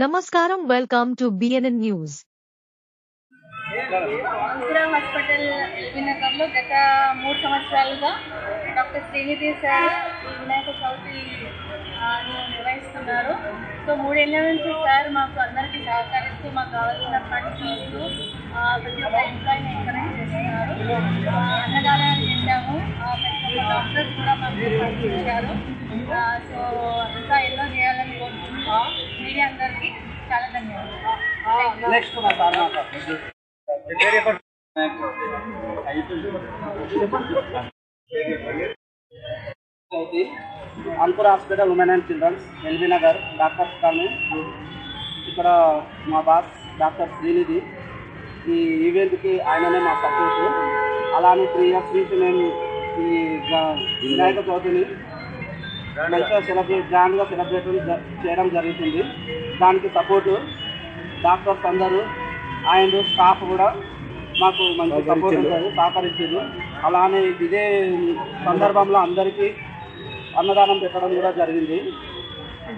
నమస్కారం welcome to BNN news hospital LB గత మూడు సంవత్సరాలుగా డాక్టర్ శ్రీనిధి సార్ ఈ వినాయక చవితి నిర్వహిస్తున్నారు. సో మూడేళ్ళ నుంచి సార్ మాకు అందరికీ సహకరిస్తూ మాకు కావాల్సిన ఫండ్స్ ఇస్తూ ప్రతి ఒక్క ఎంప్లాయీని ఎంకరేజ్ చేస్తున్నారు. ఆ, అన్నదానాలు చేశాము. డాక్టర్స్ కూడా మాకు ఫండ్స్ ఇచ్చారు సో ఇంకా ఎన్నో చేయాలని కోరుకుంటున్నాం. మీడియా నెక్స్ట్ మా sir Ankur hospital women and children's LB Nagar doctors colony. ఇక్కడ మా బాస్ డాక్టర్ శ్రీనిధి. ఈ ఈవెంట్కి ఆయననే మా సపోర్ట్. అలానే త్రీ ఇయర్స్ నుంచి మేము ఈ గ- వినాయక చవితిని మంచిగా సెలబ్రేట్ గ్రాండ్గా సెలబ్రేట్ చేయడం జరుగుతుంది దానికి సపోర్టు డాక్టర్స్ అందరూ అండ్ స్టాఫ్ కూడా మాకు మంచి సపోర్ట్ ఉంటుంది సహకరించారు. అలానే ఇదే సందర్భంలో అందరికీ అన్నదానం పెట్టడం కూడా జరిగింది.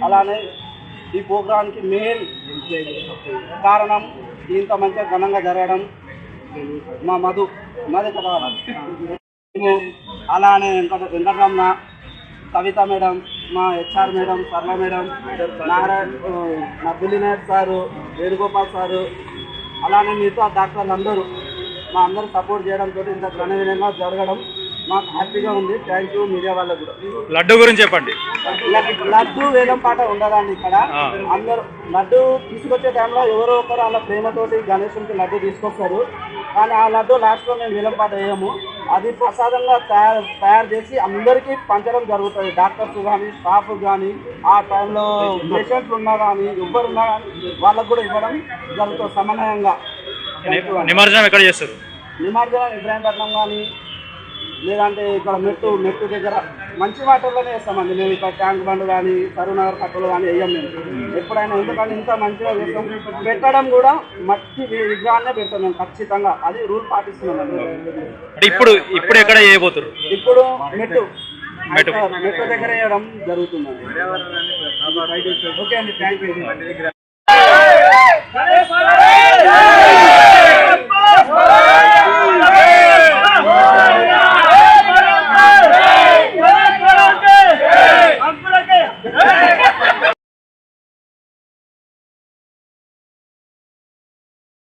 అలానే ఈ ప్రోగ్రాంకి మెయిన్ కారణం ఇంత మంచిగా ఘనంగా జరగడం మా మధు మధు అలానే వెంకట వెంకటరమణ కవిత మేడం మా HR madam Sarala madam Narayana నబ్బులి Nayak sir Venugopal sir అలానే మిగతా డాక్టర్లు అందరూ మా అందరూ సపోర్ట్ చేయడంతో ఇంత ఘన విధంగా జరగడం మాకు హ్యాపీగా ఉంది. థ్యాంక్ యూ మీడియా వాళ్ళకు కూడా. లడ్డు గురించి చెప్పండి. లడ్- లడ్డు వేలం పాట ఉండదండి ఇక్కడ. అందరూ లడ్డు తీసుకొచ్చే టైంలో ఎవరో ఒకరు వాళ్ళ ప్రేమతోటి గణేశునికి లడ్డు తీసుకొస్తారు. కానీ ఆ లడ్డు లాస్ట్లో మేము వేలం పాట వేయము. అది ప్రసాదంగా తయారు తయారు చేసి అందరికీ పంచడం జరుగుతుంది. డాక్టర్స్ కానీ స్టాఫ్ కానీ ఆ టైంలో పేషెంట్లు ఉన్నా కానీ ఎవ్వరు ఉన్నా కానీ వాళ్ళకు కూడా ఇవ్వడం జరుగుతుంది సమన్వయంగా. నిమజ్జనం ఎక్కడ చేస్తారు? నిమజ్జనం ఇబ్రాహీంపట్నం కానీ లేదంటే ఇక్కడ మెట్టు మెట్టు దగ్గర మంచి వాటర్లోనే వేస్తామండి మేము ఇక్కడ ట్యాంక్ బండ్ కానీ కరునగర్ కట్టలు కానీ వేయం మేము ఎప్పుడైనా ఎందుకంటే ఇంత మంచిగా వేస్తాం పెట్టడం కూడా మట్టి విగ్రహాన్నే పెడతాం మేము ఖచ్చితంగా. అది రూల్ పాటిస్తున్నాం ఇప్పుడు ఇప్పుడు ఎక్కడ చేయబోతారు ఇప్పుడు మెట్టు. మెట్టు. మెట్టు దగ్గర వేయడం జరుగుతుందండి. ఓకే అండి థ్యాంక్ యూ